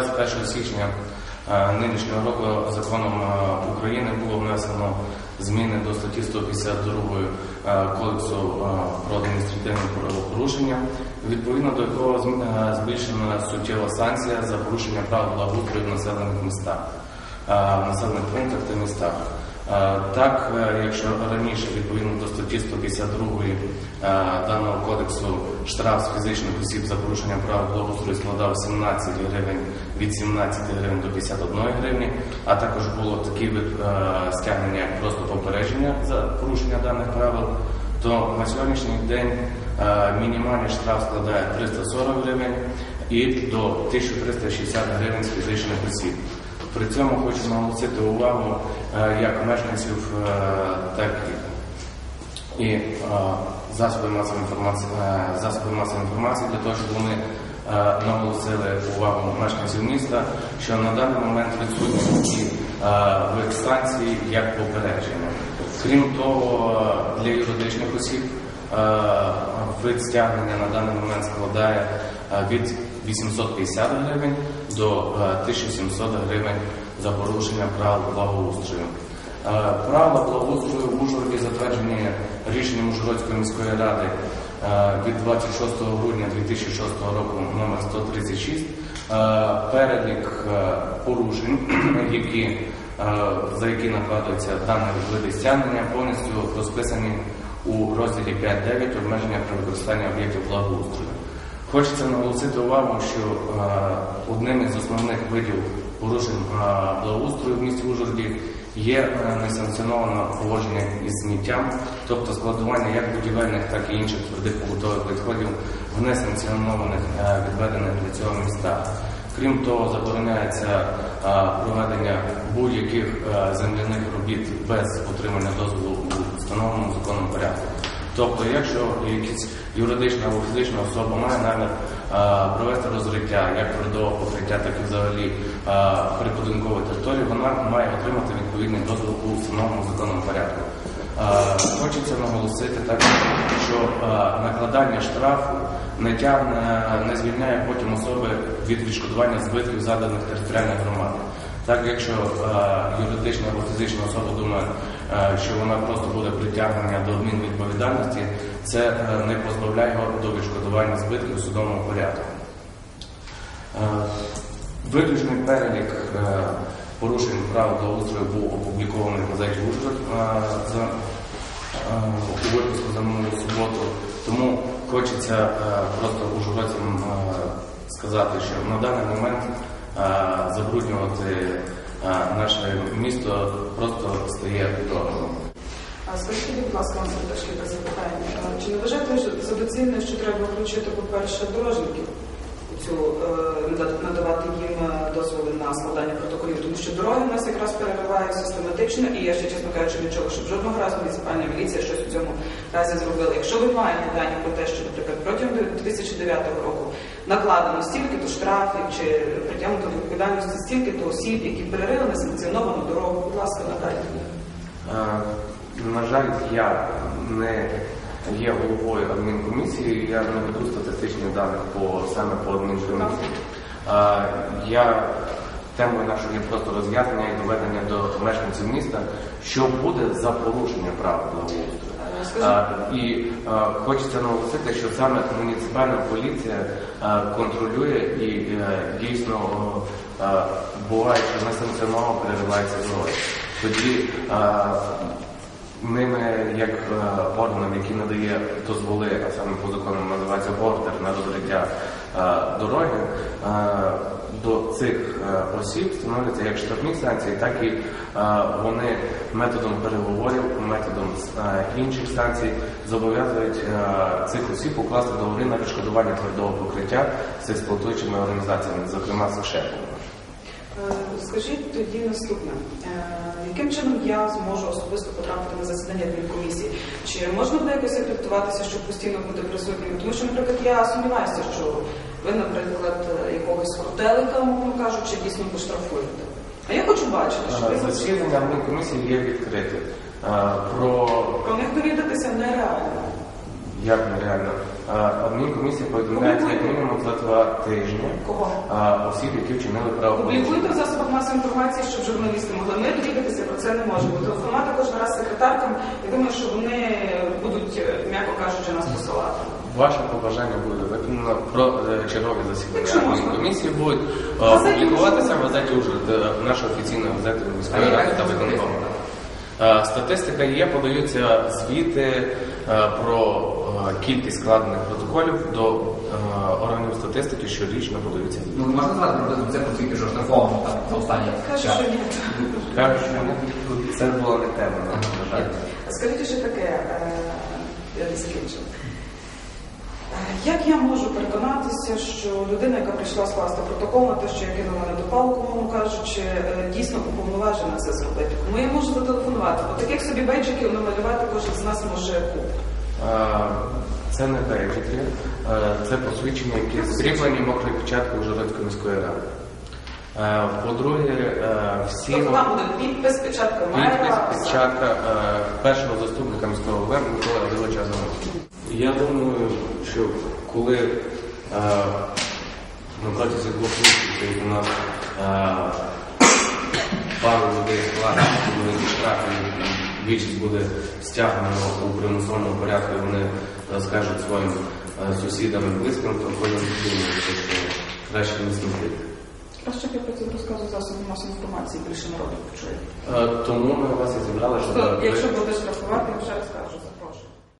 21 січня е, нинішнього року законом е, України було внесено зміни до статті 152 е, Кодексу про адміністративні правопорушення, відповідно до якого збільшена суттєва санкція за порушення правил благоустрою в населених містах, в населених пунктах та містах. Е, Так, е, якщо раніше відповідно до статті 152 е, даного кодексу штраф з фізичних осіб за порушення прав благоустрою складав 17 гривень від 17 гривень до 51 гривні, а також було такий вид стягнення як просто попередження за порушення даних правил, то на сьогоднішній день мінімальний штраф складає 340 гривень і до 1360 гривень з фізичних осіб. При цьому хочу наголосити увагу е, як мешканців, е, так і е, засоби масової інформації, засоби масової інформації для того, щоб вони наголосили увагу мешканців міста, що на даний момент відсутні такі е, вид станції як попередження. Крім того, для юридичних осіб вид стягнення на даний момент складає від 850 гривень до е, 1700 гривень за порушення правил благоустрою. Е, Правила благоустрою в Ужгороді затверджені рішенням Ужгородської міської ради е, від 26 грудня 2006 року номер 136 Е, перелік е, порушень, які, е, за які накладуються дані види стягнення, повністю розписані у розділі 5.9 обмеження при використанні об'єктів благоустрою. Хочеться наголосити увагу, що е, одним із основних видів порушень е, благоустрою в місті Ужгороді є е, несанкціоноване поводження із сміттям, тобто складування як будівельних, так і інших твердих побутових відходів в несанкціонованих відведених для цього містах. Крім того, забороняється проведення будь-яких земляних робіт без отримання дозволу у встановленому законом порядку. Тобто, якщо якась юридична або фізична особа має намір провести розриття як твердого покриття, так і взагалі прибудинкової території, вона має отримати відповідний дозвіл у встановленому законному порядку. Хочеться наголосити також, що накладання штрафу не тягне, не звільняє потім особи від відшкодування збитків заданих територіальних громад. Так, якщо юридична або фізична особа думає, що вона просто буде притягнення до адмінвідповідальності, це е, не позбавляє його до відшкодування збитків у судовому порядку. Е, Виключний перелік е, порушень прав благоустрою був опублікований в газеті Ужгород е, е, у випуску за минулу суботу. Тому хочеться е, просто ужгородцям е, сказати, що на даний момент е, забруднювати е, наше місто просто стає. А Скажіть, будь ласка, вам таке запитання. Чи не вважаєте за доцільне, що треба включити, по-перше, дорожників цю е, надавати їм е, дозволи на складання протоколів, тому що дороги в нас якраз переривають систематично, і я ще чесно кажучи, нічого, щоб жодного разу муніципальна міліція щось у цьому разі зробила. Якщо ви маєте дані про те, що, наприклад, протягом 2009 року накладено стільки-то штрафів чи притягнуто до відповідальності стільки-то осіб, які перерили несанкціоновану дорогу, будь ласка, надайте. Е, На жаль, я не є головою адмінкомісії, я не веду статистичних даних по саме по адмінкомісії. Я темою нашої є просто роз'яснення і доведення до мешканців міста, що буде за порушення прав благоустрою. І е, хочеться наголосити, що саме муніципальна поліція е, контролює і е, дійсно е, буває, що несанкціоновано переривається дороги. Тоді е, ними, як е, органом, який надає дозволи, а саме по закону називається ордер на розриття е, дороги, е, до цих осіб встановлюються як штрафні санкції, так і вони методом переговорів, методом інших санкцій зобов'язують цих осіб укласти договори на відшкодування твердого покриття з експлуатуючими організаціями, зокрема. Е, Скажіть тоді наступне. Е, Яким чином я зможу особисто потрапити на засідання адмінкомісії? Чи можна буде якось акредитуватися, щоб постійно бути присутнім? Тому що, наприклад, я сумніваюся, що ви, наприклад, е, якогось котелика, мовно кажучи, дійсно поштрафуєте. А я хочу бачити, що ви Е, Засідання адмінкомісії є відкрите. Е, Про про них довідатися нереально. як нереально Адмінкомісія повідомляється як мінімум за два тижні Кого? а, осіб, які вчинили правопорушення. Публікуйте в засобах масової інформації, щоб журналісти могли. Ми довідатися про це не можемо. Телефонувати кожен раз секретаркам. Я думаю, що вони будуть, е, м'яко кажучи, нас посилати. Ваше побажання буде виконано про е, чергові засідання можна. будуть е, публікуватися в газеті Ужгород, наша офіційна газета міської ради та виконкому. Статистика є, подаються звіти про кількість складених протоколів до е, органів статистики, щорічно подаються. Ну, можна назвати приблизно цифру, скільки ж оштрафовано там за останні час? що ні. Кажуть, що тут- це була не тема, на жаль. Скажіть ще таке, е, я не закінчила. Е, Як я можу переконатися, що людина, яка прийшла скласти протокол на те, що я кинула недопалку, мовно кажучи, е, дійсно уповноважена це зробити? Кому я можу зателефонувати? Бо таких собі бейджиків намалювати кожен з нас може купу. Це не е, це посвідчення, які скріплені мокрою печаткою Ужгородської міської ради. По-друге, е, всі Тобто там буде підпис, печатка підпис, печатка е, першого заступника міського голови Миколи Радовича Азарова. Я думаю, що коли е, на протязі двох місяців у нас пару людей складуть великі штрафи, більшість буде стягнено у примусовому порядку, і вони скажуть своїм е, сусідам і близьким, то вони думаю, що краще не слухати. А що я про це розказую засоби масової інформації, більше народу почує. Е, Тому ми вас і зібрали, що... Якщо будеш рахувати, я вже розкажу.